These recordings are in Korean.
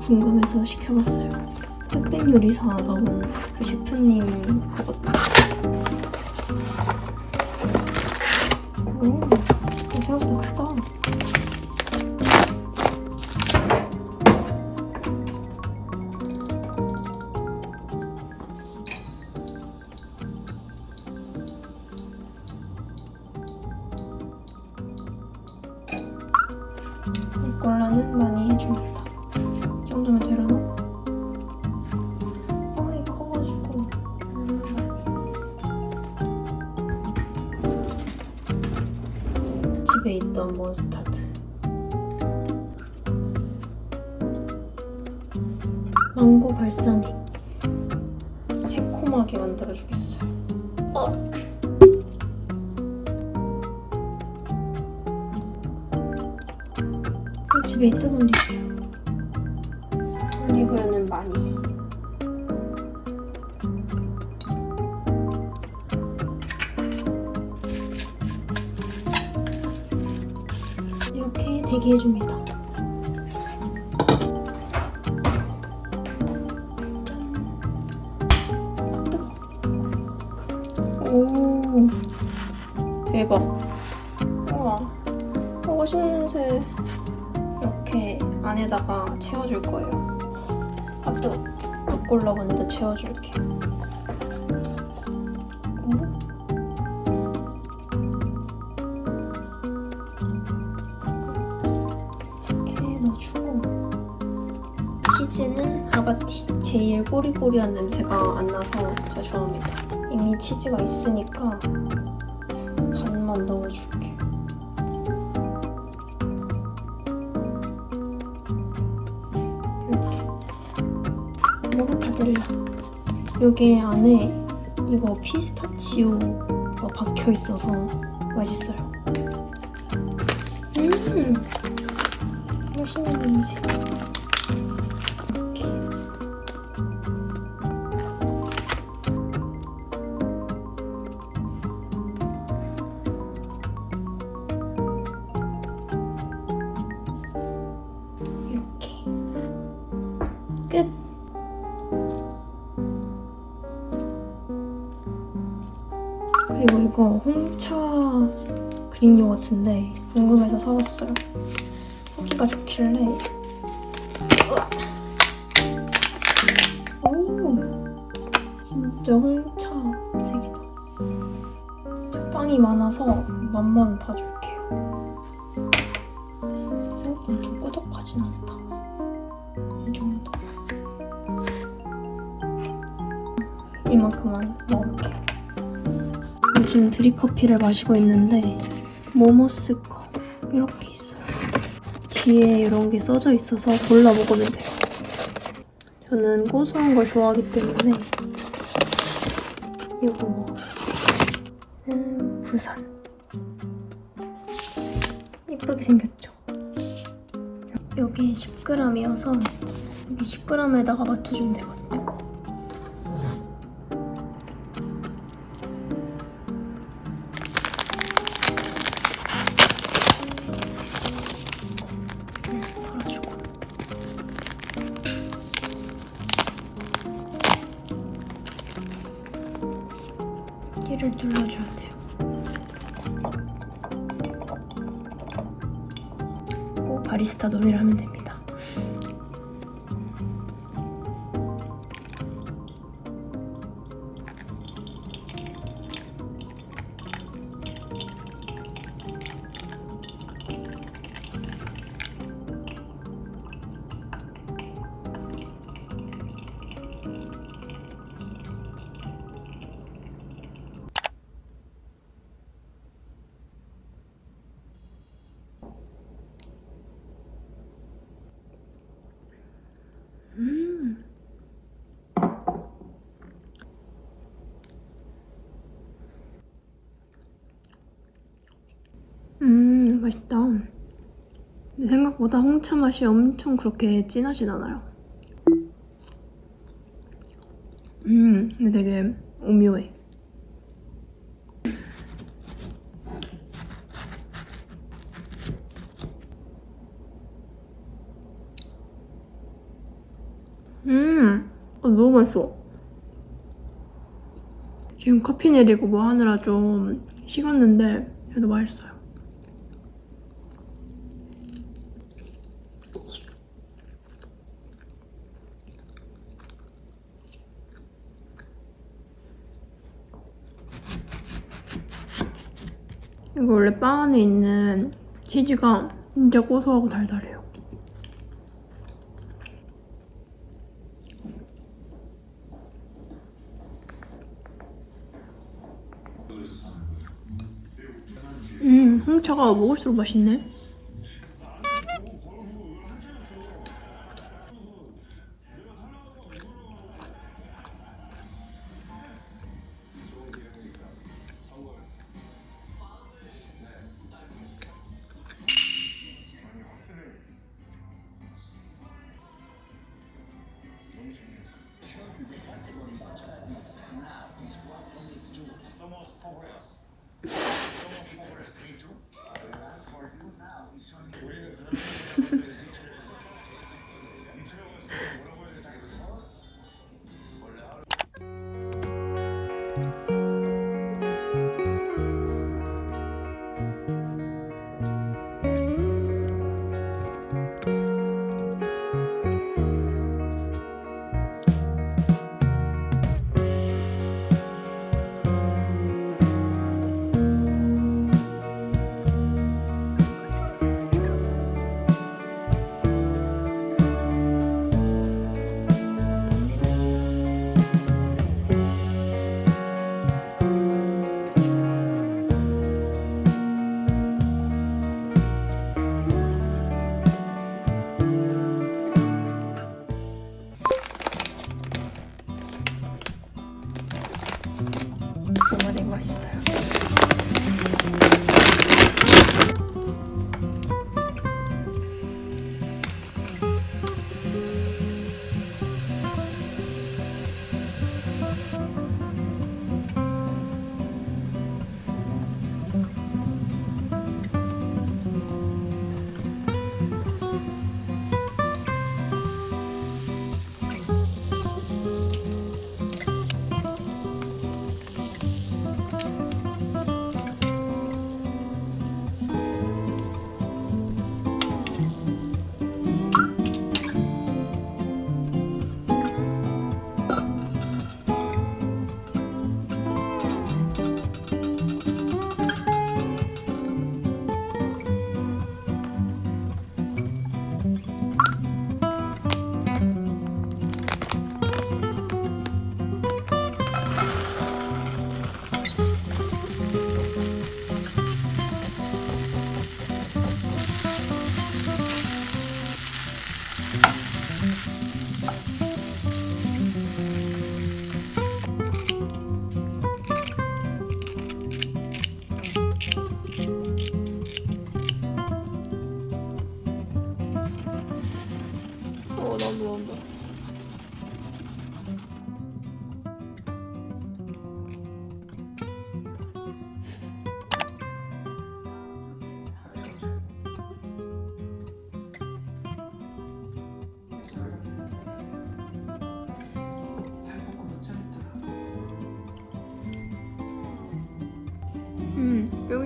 궁금해서 시켜봤어요. 흑백 요리사 나온 그 셰프님 거거 있던 몬스타드 망고 발사믹 새콤하게 만들어주겠어요. 어. 어, 집에 있던 올리 이렇게 되게 해줍니다. 뜨거. 오, 대박. 우와, 어, 맛있는 냄새. 이렇게 안에다가 채워줄 거예요. 아 뜨거. 이걸로 먼저 채워줄게. 제일 꼬리꼬리한 냄새가 안 나서 제가 좋아합니다. 이미 치즈가 있으니까 반만 넣어줄게. 이렇게 모르타델라 여기 안에 이거 피스타치오가 박혀 있어서 맛있어요 이거 홍차 그릭 요거트인데 궁금해서 사왔어요. 후기가 좋길래. 오, 진짜 홍차 색이다. 저 빵이 많아서 맛만 봐줄게요. 생각보다 좀 꾸덕하진 않다. 이 정도. 이만큼만 먹을게 요. 요즘 드립커피를 마시고 있는데 모모스 컵 이렇게 있어요. 뒤에 이런 게 써져 있어서 골라 먹으면 돼요. 저는 고소한 걸 좋아하기 때문에 이거 먹어요. 는 부산. 이쁘게 생겼죠? 여기 10g이어서 여기 10g에다가 맞춰주면 되거든요. 스타 놀이를 하면 됩니다. 생각보다 홍차 맛이 엄청 그렇게 진하진 않아요. 음, 근데 되게 오묘해. 음, 어, 너무 맛있어. 지금 커피 내리고 뭐 하느라 좀 식었는데 그래도 맛있어요. 이거 원래 빵 안에 있는 치즈가 진짜 고소하고 달달해요. 음, 홍차가 먹을수록 맛있네. 되게 맛있어요.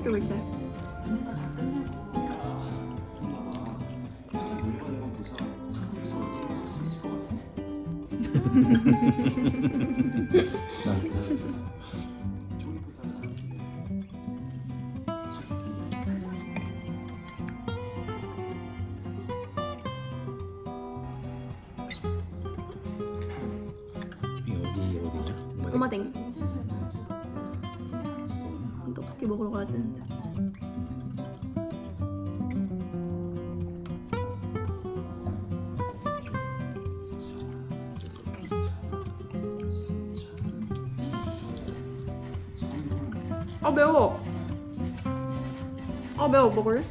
음, 쫄깃쫄깃해. 이 아 매워. 아 매워 먹을래?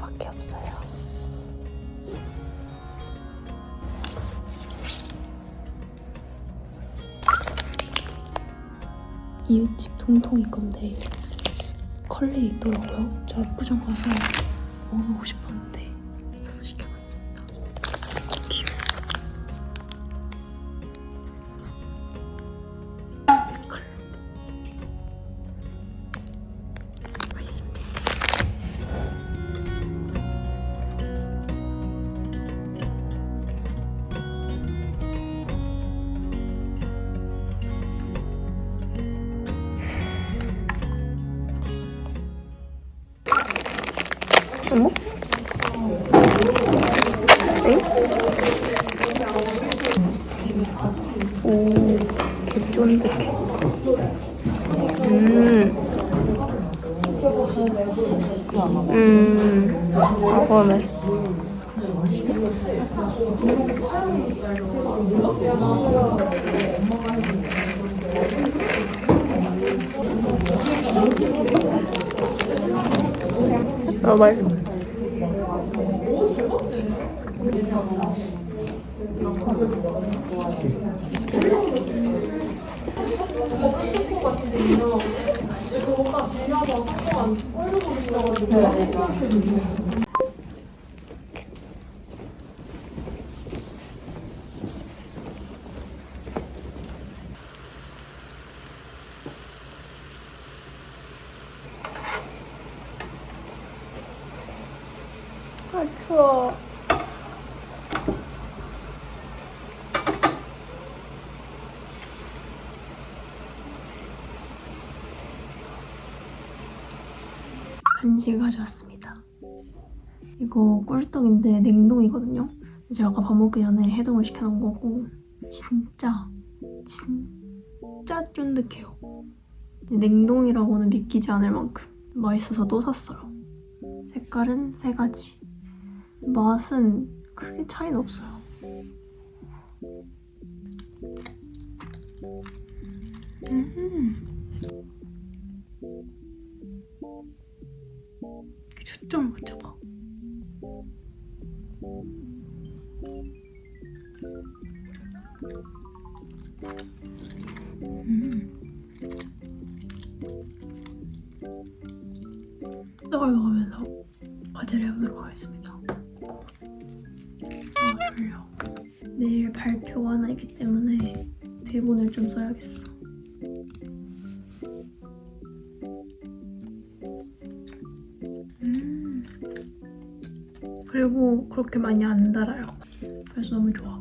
이거밖에 없어요. 이웃집 통통이 건데 컬리 있더라고요. 저 압구정 가서 먹어보고 있어 어머? 엥? 오, 개 쫀득해. 음. 음, 아, 그러네. 아, 맛있어. 아, 추워. 간식 가져왔습니다. 이거 꿀떡인데 냉동이거든요. 제가 아까 밥 먹기 전에 해동을 시켜놓은 거고 진짜 진짜 쫀득해요. 냉동이라고는 믿기지 않을 만큼 맛있어서 또 샀어요. 색깔은 세 가지. 맛은 크게 차이는 없어요. 음. 초점을. 음. 떡을 먹으면서 과제를 해보도록 하겠습니다. 아. 내일 발표가 하나 있기 때문에 대본을 좀 써야겠어. 그리고 그렇게 많이 안 달아요. 그래서 너무 좋아.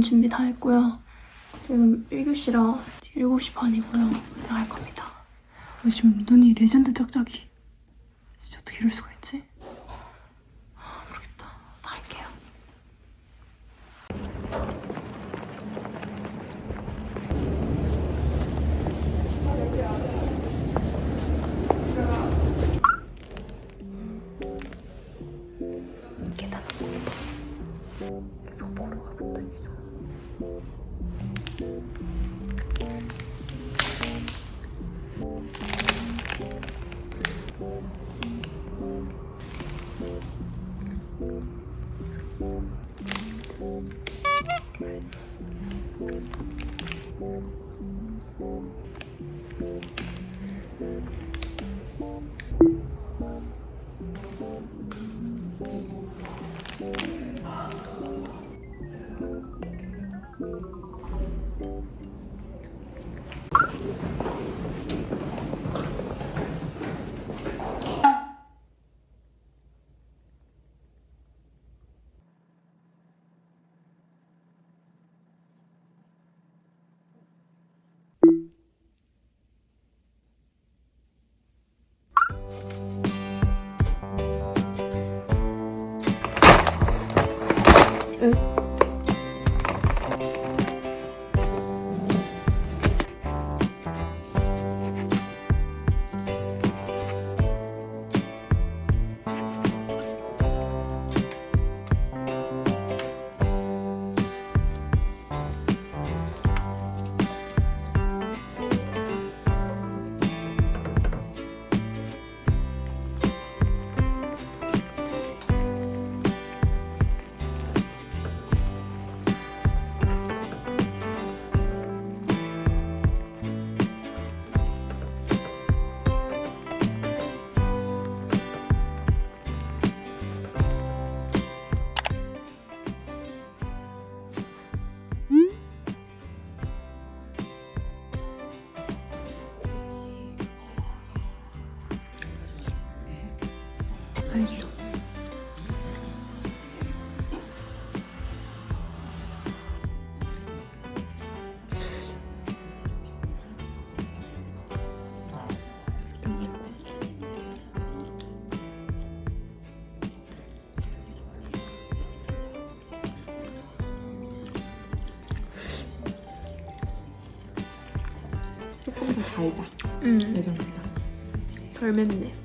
짐 준비 다 했고요. 지금 1교시라 7시 반이고요. 나갈 겁니다. 어, 지금 눈이 레전드 짝짝이. 진짜 어떻게 이럴 수가 있지? Mm. 맛있어. 조금 더 달다. 음. 예전보다. 덜 맵네.